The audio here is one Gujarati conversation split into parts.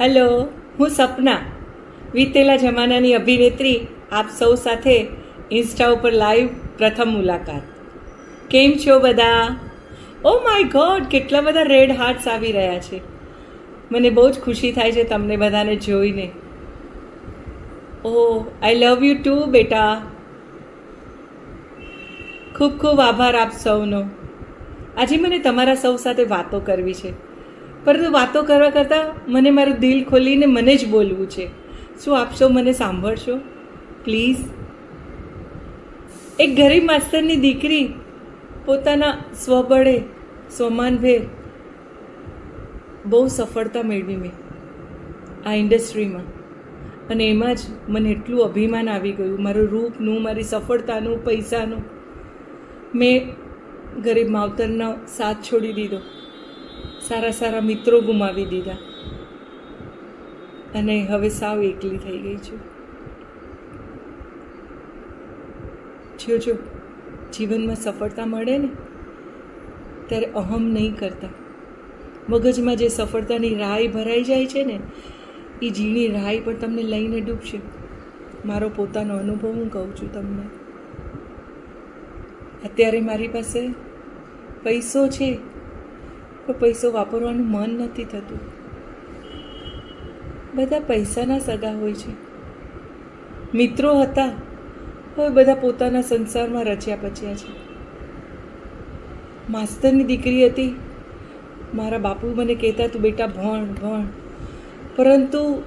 હેલો, હું સપના. વીતેલા જમાનાની અભિનેત્રી આપ સૌ સાથે ઇન્સ્ટા ઉપર લાઈવ પ્રથમ મુલાકાત. કેમ છો બધા? ઓ માય ગોડ, કેટલા બધા રેડ હાર્ટ્સ આવી રહ્યા છે. મને બહુ જ ખુશી થાય છે તમને બધાને જોઈને. ઓ આઈ લવ યુ ટુ બેટા. ખૂબ ખૂબ આભાર આપ સૌનો. આજે મને તમારા સૌ સાથે વાતો કરવી છે. પરંતુ વાતો કરવા કરતાં મને મારું દિલ ખોલીને મને જ બોલવું છે. શું આપ સૌ મને સાંભળશો? પ્લીઝ એક ગરીબ માસ્તરની દીકરી પોતાના સ્વબળે સ્વમાનભેર બહુ સફળતા મેળવી મેં આ ઇન્ડસ્ટ્રીમાં. અને એમાં જ મને એટલું અભિમાન આવી ગયું. મારું રૂપનું, મારી સફળતાનું, પૈસાનું. મેં ગરીબ માવતરનો સાથ છોડી દીધો. સારા સારા મિત્રો ગુમાવી દીધા. અને હવે સાવ એકલી થઈ ગઈ છું. જોજો જીવનમાં સફળતા મળે ને, ત્યારે અહમ નહીં કરતા. મગજમાં જે સફળતાની રાય ભરાઈ જાય છે ને, એ ઝીણી રાય પણ તમને લઈને ડૂબશે. મારો પોતાનો અનુભવ હું કહું છું તમને. અત્યારે મારી પાસે પૈસો છે. પણ પૈસો વાપરવાનું મન નથી થતું. બધા પૈસાના સગા હોય છે. મિત્રો હતા, હવે બધા પોતાના સંસારમાં રચ્યા પચ્યા છે. માસ્તરની દીકરી હતી, મારા બાપુ મને કહેતા તું, બેટા, ભણ ભણ. પરંતુ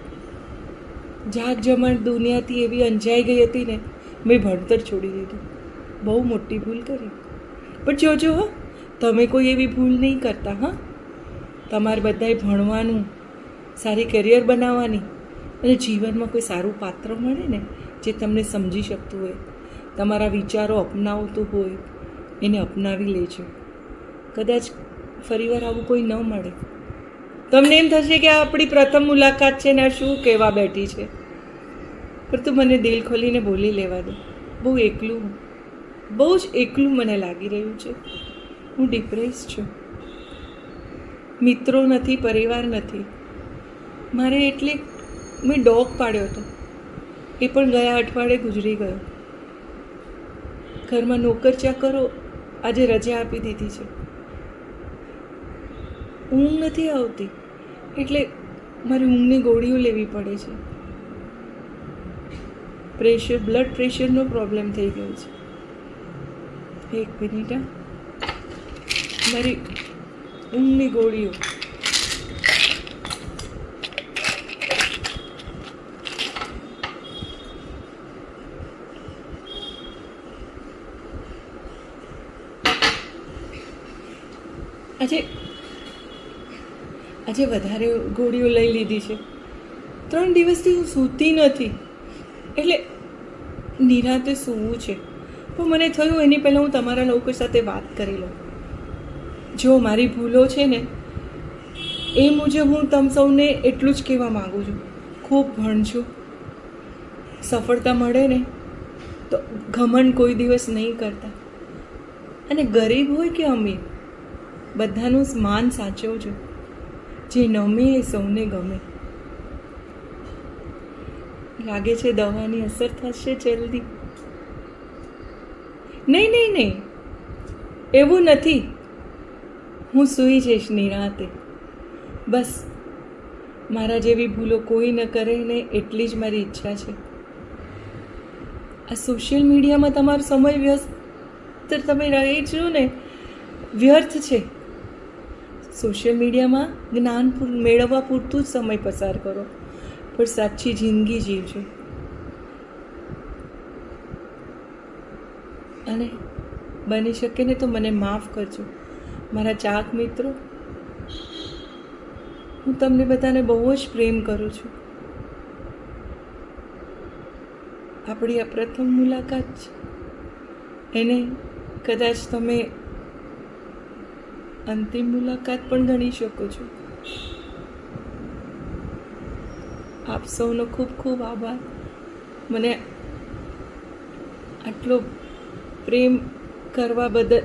જાગ જમણ દુનિયાથી એવી અંજાઈ ગઈ હતી ને, મેં ભણતર છોડી દીધું. બહુ મોટી ભૂલ કરી. પણ જોજો હો તમે કોઈ એવી ભૂલ નહીં કરતા, હા? તમારે બધાએ ભણવાનું, સારી કરિયર બનાવવાની અને જીવનમાં કોઈ સારું પાત્ર મળે ને જે તમને સમજી શકતું હોય. તમારા વિચારો અપનાવતું હોય, એને અપનાવી લેજો. કદાચ ફરીવાર આવું કોઈ ન મળે. તમને એમ થશે કે આ આપણી પ્રથમ મુલાકાત છે ને આ શું કહેવા બેઠી છે? પણ તું મને દિલ ખોલીને બોલી લેવા દે. બહુ એકલું, બહુ જ એકલું મને લાગી રહ્યું છે. હું ડિપ્રેસ છું. મિત્રો નથી, પરિવાર નથી. મારે એટલે મેં ડોગ પાડ્યો હતો. એ પણ ગયા અઠવાડિયે ગુજરી ગયો. ઘરમાં નોકર ચાકરો આજે રજા આપી દીધી છે. ઊંઘ નથી આવતી, એટલે મારે ઊંઘની ગોળીઓ લેવી પડે છે. પ્રેશર બ્લડ પ્રેશરનો પ્રોબ્લેમ થઈ ગયો છે. એક મિનિટ મારી ઊંઘની ગોળીઓ. આજે આજે વધારે ગોળીઓ લઈ લીધી છે. ત્રણ દિવસથી હું સૂતી નથી. એટલે નિરાતે સૂવું છે. પણ મને થયું એની પહેલાં હું તમારા લોકો સાથે વાત કરી લઉં. જો મારી ભૂલો છે ને, એ મુજબ હું તમ સૌને એટલું જ કહેવા માગું છું. ખૂબ ભણજો સફળતા મળે ને, તો ઘમંડ કોઈ દિવસ નહીં કરતા. અને ગરીબ હોય કે અમીર, બધાનું માન સાચવજો જે નમે એ સૌને ગમે. લાગે છે દવાની અસર થશે જલ્દી. નહીં નહીં નહીં. એવું નથી. હું સૂઈ જઈશ નિરાતે. બસ, મારા જેવી ભૂલો કોઈ ન કરે ને એટલી જ મારી ઈચ્છા છે. આ સોશિયલ મીડિયામાં તમારો સમય વ્યસ્ત તમે રહી છો ને, વ્યર્થ છે. સોશિયલ મીડિયામાં જ્ઞાન મેળવવા પૂરતું જ સમય પસાર કરો, પણ સાચી જિંદગી જીવજો. અને બની શકે ને તો મને માફ કરજો. મારા ચાક મિત્રો, હું તમને બધાને બહુ જ પ્રેમ કરું છું. આપણી આ પ્રથમ મુલાકાત છે. એને કદાચ તમે અંતિમ મુલાકાત પણ ગણી શકો છો. આપ સૌનો ખૂબ ખૂબ આભાર. મને આટલો પ્રેમ કરવા બદલ